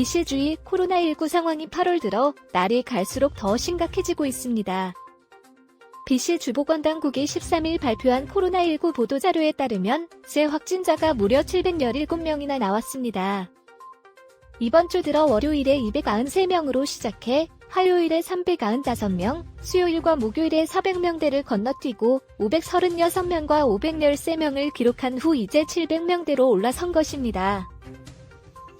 비시주의 코로나19 상황이 8월 들어 날이 갈수록 더 심각해지고 있습니다. BC 주보건 당국이 13일 발표한 코로나19 보도자료에 따르면 새 확진자가 무려 717명이나 나왔습니다. 이번 주 들어 월요일에 293명으로 시작해 화요일에 395명, 수요일과 목요일에 400명대를 건너뛰고 536명과 513명을 기록한 후 이제 700명대로 올라선 것입니다.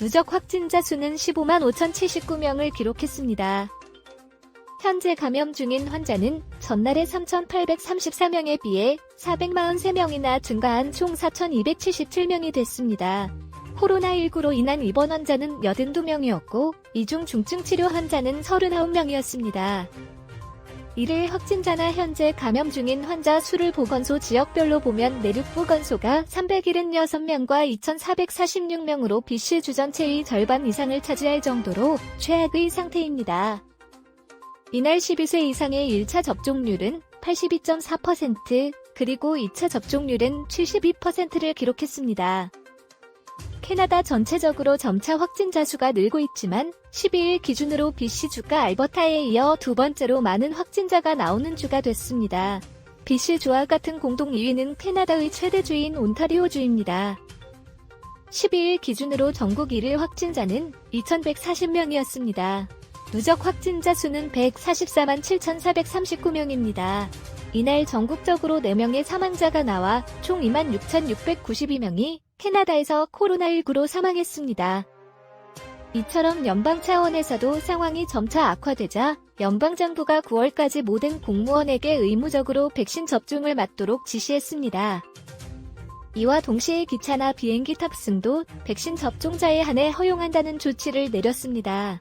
누적 확진자 수는 15만 5,079명을 기록했습니다. 현재 감염 중인 환자는 전날의 3,834명에 비해 443명이나 증가한 총 4,277명이 됐습니다. 코로나19로 인한 입원 환자는 82명이었고, 이중 중증 치료 환자는 39명이었습니다. 이를 확진자나 현재 감염 중인 환자 수를 보건소 지역별로 보면 내륙 보건소가 376명과 2,446명으로 BC 주 전체의 절반 이상을 차지할 정도로 최악의 상태입니다. 이날 12세 이상의 1차 접종률은 82.4%, 그리고 2차 접종률은 72%를 기록했습니다. 캐나다 전체적으로 점차 확진자 수가 늘고 있지만 12일 기준으로 BC주가 알버타에 이어 두 번째로 많은 확진자가 나오는 주가 됐습니다. BC주와 같은 공동 2위는 캐나다의 최대주인 온타리오주입니다. 12일 기준으로 전국 1일 확진자는 2,140명이었습니다. 누적 확진자 수는 144만 7,439명입니다. 이날 전국적으로 4명의 사망자가 나와 총 2만 6,692명이 캐나다에서 코로나19로 사망했습니다. 이처럼 연방 차원에서도 상황이 점차 악화되자 연방정부가 9월까지 모든 공무원에게 의무적으로 백신 접종을 맞도록 지시했습니다. 이와 동시에 기차나 비행기 탑승도 백신 접종자에 한해 허용한다는 조치를 내렸습니다.